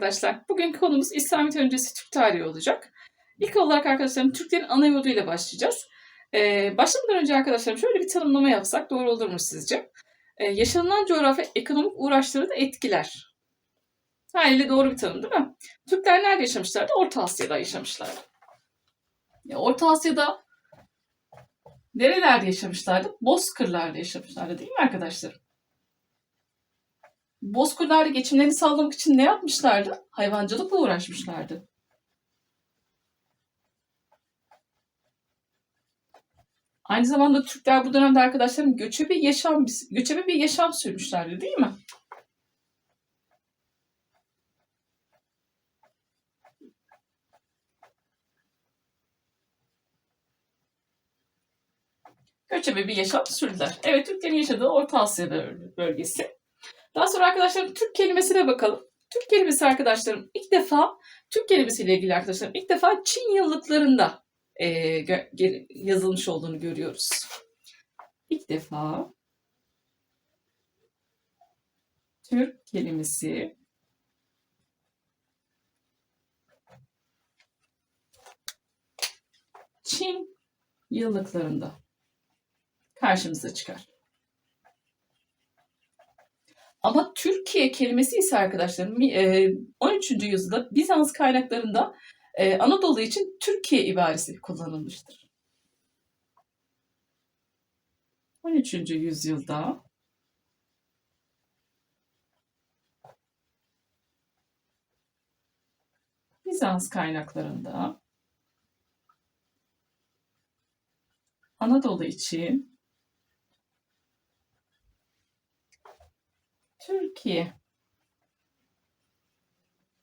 arkadaşlar. Bugün konumuz İslamiyet öncesi Türk tarihi olacak. İlk olarak arkadaşlarım Türklerin ana yurduyla başlayacağız. Ee, başlamadan önce arkadaşlarım şöyle bir tanımlama yapsak doğru olur mu sizce? Ee, yaşanılan coğrafya ekonomik uğraşları da etkiler. Haliyle doğru bir tanım değil mi? Türkler nerede yaşamışlardı? Orta Asya'da yaşamışlardı. Ya, Orta Asya'da nerelerde yaşamışlardı? Bozkırlarda yaşamışlardı değil mi arkadaşlarım? Bozkırlarda geçimlerini sağlamak için ne yapmışlardı? Hayvancılıkla uğraşmışlardı. Aynı zamanda Türkler bu dönemde arkadaşlarım göçebe yaşam göçebe bir yaşam sürmüşlerdi değil mi? Göçebe bir yaşam sürdüler. Evet Türklerin yaşadığı Orta Asya bölgesi. Daha sonra arkadaşlarım Türk kelimesine bakalım. Türk kelimesi arkadaşlarım ilk defa Türk kelimesiyle ilgili arkadaşlarım ilk defa Çin yıllıklarında e, yazılmış olduğunu görüyoruz. İlk defa Türk kelimesi Çin yıllıklarında karşımıza çıkar. Ama Türkiye kelimesi ise arkadaşlarım 13. yüzyılda Bizans kaynaklarında Anadolu için Türkiye ibaresi kullanılmıştır. 13. yüzyılda Bizans kaynaklarında Anadolu için Türkiye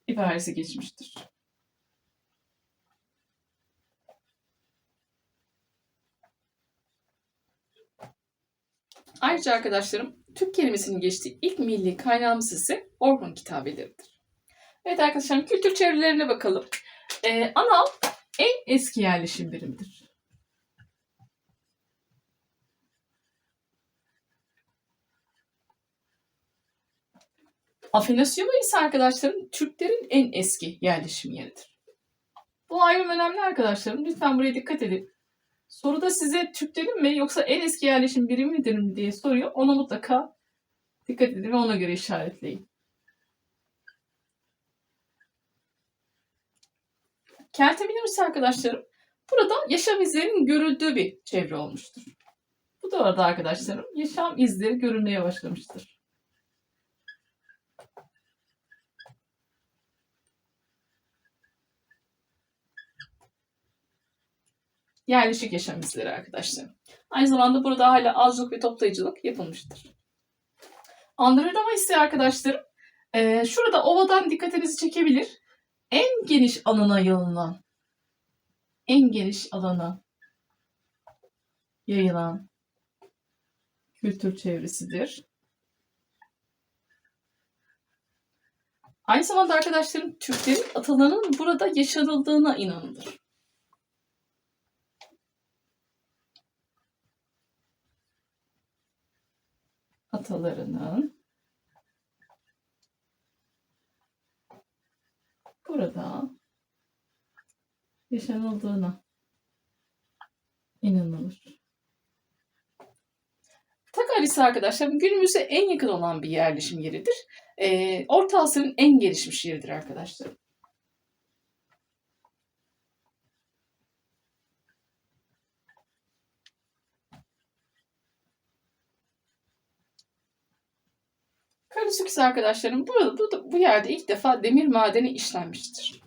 ibaresi geçmiştir. Ayrıca arkadaşlarım Türk kelimesinin geçtiği ilk milli kaynağımız ise Orhun kitabeleridir. Evet arkadaşlarım kültür çevrelerine bakalım. Ee, Anal en eski yerleşim birimidir. Afinasyonu ise arkadaşlarım Türklerin en eski yerleşim yeridir. Bu ayrım önemli arkadaşlarım. Lütfen buraya dikkat edin. Soruda size Türklerin mi yoksa en eski yerleşim birimi midir mi diye soruyor. Ona mutlaka dikkat edin ve ona göre işaretleyin. Kelteminir ise arkadaşlarım burada yaşam izlerinin görüldüğü bir çevre olmuştur. Bu da arada arkadaşlarım yaşam izleri görünmeye başlamıştır. Yerleşik yaşam izleri arkadaşlar. Aynı zamanda burada hala avcılık ve toplayıcılık yapılmıştır. Andırılama ise arkadaşlarım e, şurada ovadan dikkatinizi çekebilir. En geniş alana yayılan en geniş alana yayılan kültür çevresidir. Aynı zamanda arkadaşlarım Türklerin atalarının burada yaşanıldığına inanılır. Atalarının burada yaşanıldığına inanılır. Takaris arkadaşlar günümüze en yakın olan bir yerleşim yeridir. Ee, Orta Asya'nın en gelişmiş yeridir arkadaşlar. Karasüküs arkadaşlarım burada, bu, bu yerde ilk defa demir madeni işlenmiştir.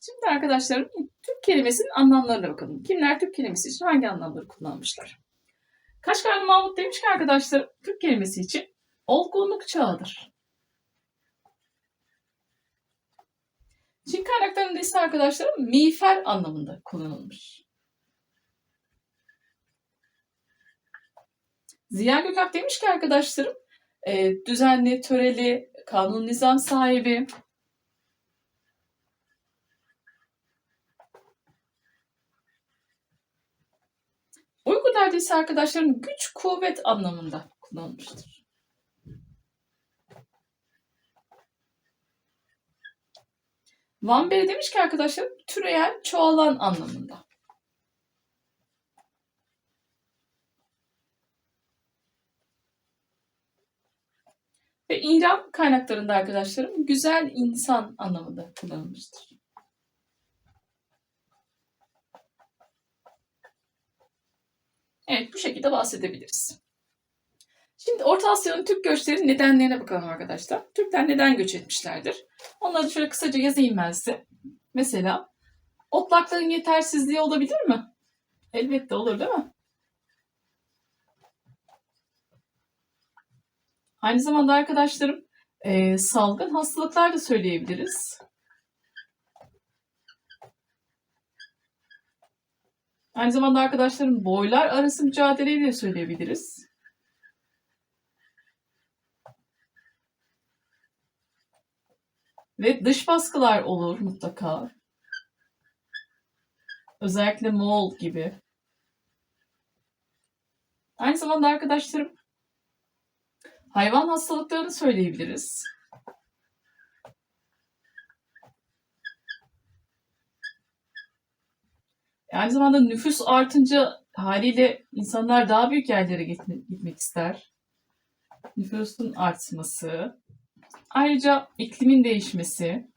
Şimdi arkadaşlarım Türk kelimesinin anlamlarına bakalım. Kimler Türk kelimesi için hangi anlamları kullanmışlar? Kaşgarlı Mahmut demiş ki arkadaşlarım Türk kelimesi için olgunluk çağıdır. Çin kaynaklarında ise arkadaşlarım miğfer anlamında kullanılmış. Ziya Gökalp demiş ki arkadaşlarım e, düzenli, töreli, kanun nizam sahibi, Kırklareli'de ise arkadaşlarım güç, kuvvet anlamında kullanılmıştır. Van Beri demiş ki arkadaşlarım türeyen, çoğalan anlamında. Ve İran kaynaklarında arkadaşlarım güzel insan anlamında kullanılmıştır. Evet bu şekilde bahsedebiliriz. Şimdi Orta Asya'nın Türk göçlerinin nedenlerine bakalım arkadaşlar. Türkler neden göç etmişlerdir? Onları şöyle kısaca yazayım ben size. Mesela otlakların yetersizliği olabilir mi? Elbette olur değil mi? Aynı zamanda arkadaşlarım e, salgın hastalıklar da söyleyebiliriz. Aynı zamanda arkadaşlarım boylar arası mücadeleyi de söyleyebiliriz. Ve dış baskılar olur mutlaka. Özellikle Moğol gibi. Aynı zamanda arkadaşlarım hayvan hastalıklarını söyleyebiliriz. Aynı zamanda nüfus artınca haliyle insanlar daha büyük yerlere gitmek, ister. Nüfusun artması. Ayrıca iklimin değişmesi.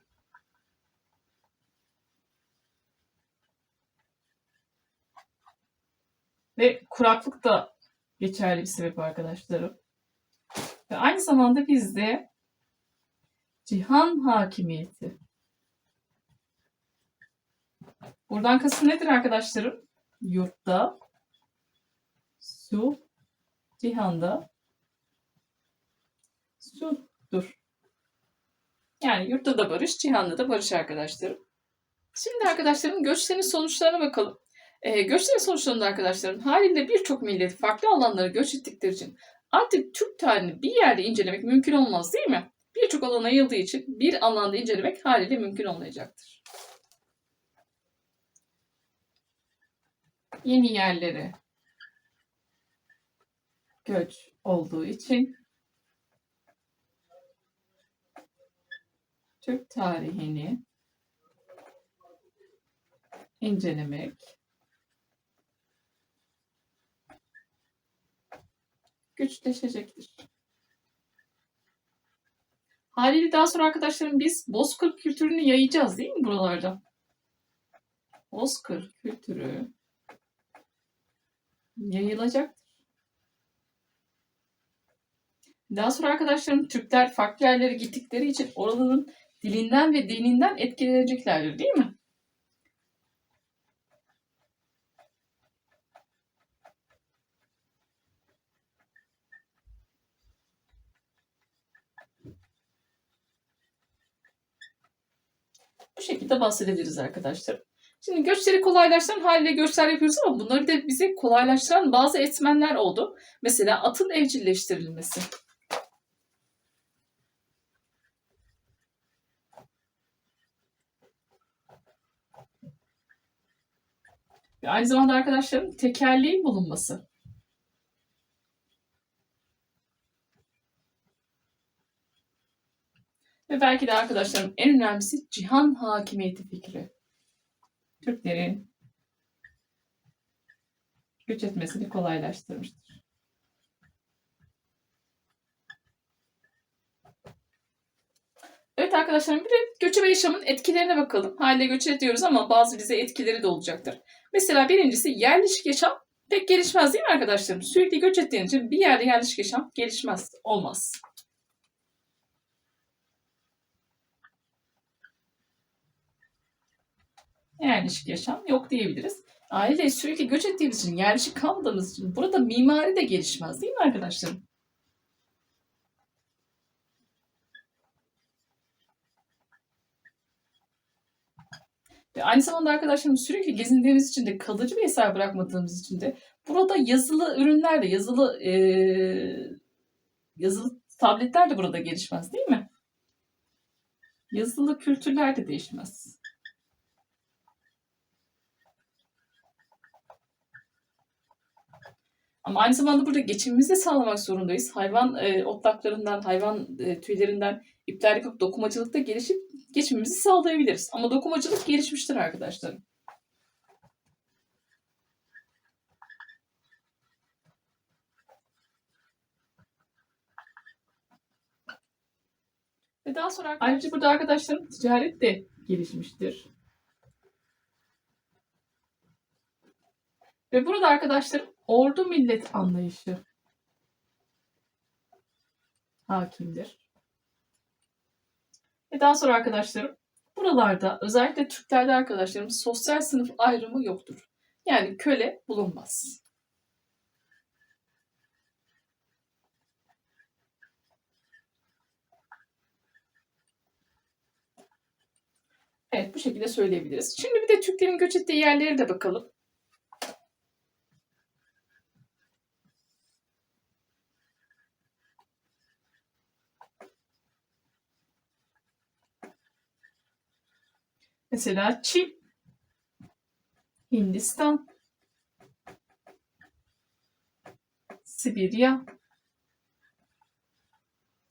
Ve kuraklık da geçerli bir sebep arkadaşlarım. Ve aynı zamanda bizde cihan hakimiyeti. Buradan kasım nedir arkadaşlarım? Yurtta, su, cihanda, sudur. Yani yurtta da barış, cihanda da barış arkadaşlarım. Şimdi arkadaşlarım göçlerin sonuçlarına bakalım. Ee, göçlerin sonuçlarında arkadaşlarım haliyle birçok millet farklı alanlara göç ettikleri için artık Türk tarihini bir yerde incelemek mümkün olmaz değil mi? Birçok alana yayıldığı için bir alanda incelemek haliyle mümkün olmayacaktır. Yeni yerlere göç olduğu için Türk tarihini incelemek güçleşecektir. Haliyle daha sonra arkadaşlarım biz Bozkır kültürünü yayacağız değil mi buralarda? Bozkır kültürü yayılacaktır. Daha sonra arkadaşlarım Türkler farklı yerlere gittikleri için oraların dilinden ve dininden etkileneceklerdir değil mi? Bu şekilde bahsedebiliriz arkadaşlar. Şimdi göçleri kolaylaştıran haliyle göçler yapıyoruz ama bunları de bize kolaylaştıran bazı etmenler oldu. Mesela atın evcilleştirilmesi. Aynı zamanda arkadaşlarım tekerleğin bulunması. Ve belki de arkadaşlarım en önemlisi cihan hakimiyeti fikri. Türklerin göç etmesini kolaylaştırmıştır. Evet arkadaşlarım bir de göçebe yaşamın etkilerine bakalım. Haliyle göç ediyoruz ama bazı bize etkileri de olacaktır. Mesela birincisi yerleşik yaşam pek gelişmez değil mi arkadaşlarım? Sürekli göç ettiğin için bir yerde yerleşik yaşam gelişmez, olmaz. yerleşik yaşam yok diyebiliriz. Aile sürekli göç ettiğimiz için, yerleşik kalmadığımız için burada mimari de gelişmez değil mi arkadaşlarım? Aynı zamanda arkadaşlarım sürekli gezindiğimiz için de kalıcı bir eser bırakmadığımız için de burada yazılı ürünler de yazılı e, yazılı tabletler de burada gelişmez değil mi? Yazılı kültürler de değişmez. Ama aynı zamanda burada geçimimizi sağlamak zorundayız. Hayvan e, otlaklarından, hayvan e, tüylerinden ipler yapıp dokumacılıkta gelişip geçimimizi sağlayabiliriz. Ama dokumacılık gelişmiştir arkadaşlar. Ve daha sonra ayrıca burada arkadaşlarım ticaret de gelişmiştir. Ve burada arkadaşlarım ordu millet anlayışı hakimdir. Ve daha sonra arkadaşlarım buralarda özellikle Türklerde arkadaşlarım sosyal sınıf ayrımı yoktur. Yani köle bulunmaz. Evet bu şekilde söyleyebiliriz. Şimdi bir de Türklerin göç ettiği yerlere de bakalım. Mesela Çin, Hindistan, Sibirya,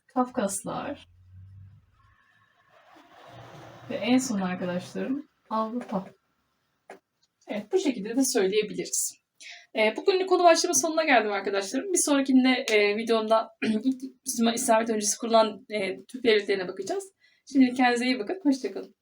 Kafkaslar ve en son arkadaşlarım Avrupa. Evet bu şekilde de söyleyebiliriz. E, bugünlük konu başlığımın sonuna geldim arkadaşlarım. Bir sonrakinde e, videomda ilk İslamiyet öncesi kurulan e, Türk bakacağız. Şimdi kendinize iyi bakın. Hoşçakalın.